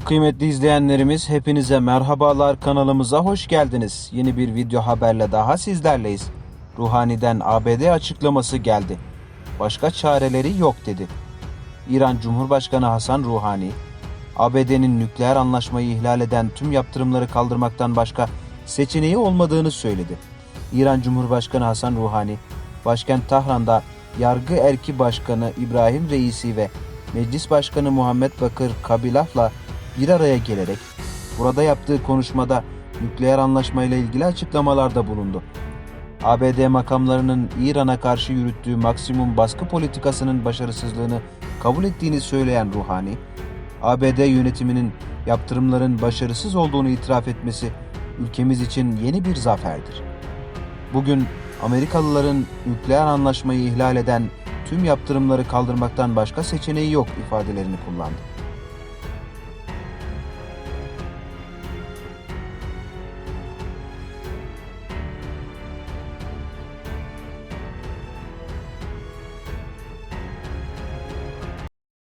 Kıymetli izleyenlerimiz hepinize merhabalar kanalımıza hoş geldiniz. Yeni bir video haberle daha sizlerleyiz. Ruhani'den ABD açıklaması geldi. Başka çareleri yok dedi. İran Cumhurbaşkanı Hasan Ruhani, ABD'nin nükleer anlaşmayı ihlal eden tüm yaptırımları kaldırmaktan başka seçeneği olmadığını söyledi. İran Cumhurbaşkanı Hasan Ruhani, başkent Tahran'da Yargı Erki Başkanı İbrahim Reisi ve Meclis Başkanı Muhammed Bakır Kabilaf'la bir araya gelerek burada yaptığı konuşmada nükleer anlaşmayla ilgili açıklamalarda bulundu. ABD makamlarının İran'a karşı yürüttüğü maksimum baskı politikasının başarısızlığını kabul ettiğini söyleyen Ruhani, ABD yönetiminin yaptırımların başarısız olduğunu itiraf etmesi ülkemiz için yeni bir zaferdir. Bugün Amerikalıların nükleer anlaşmayı ihlal eden tüm yaptırımları kaldırmaktan başka seçeneği yok ifadelerini kullandı.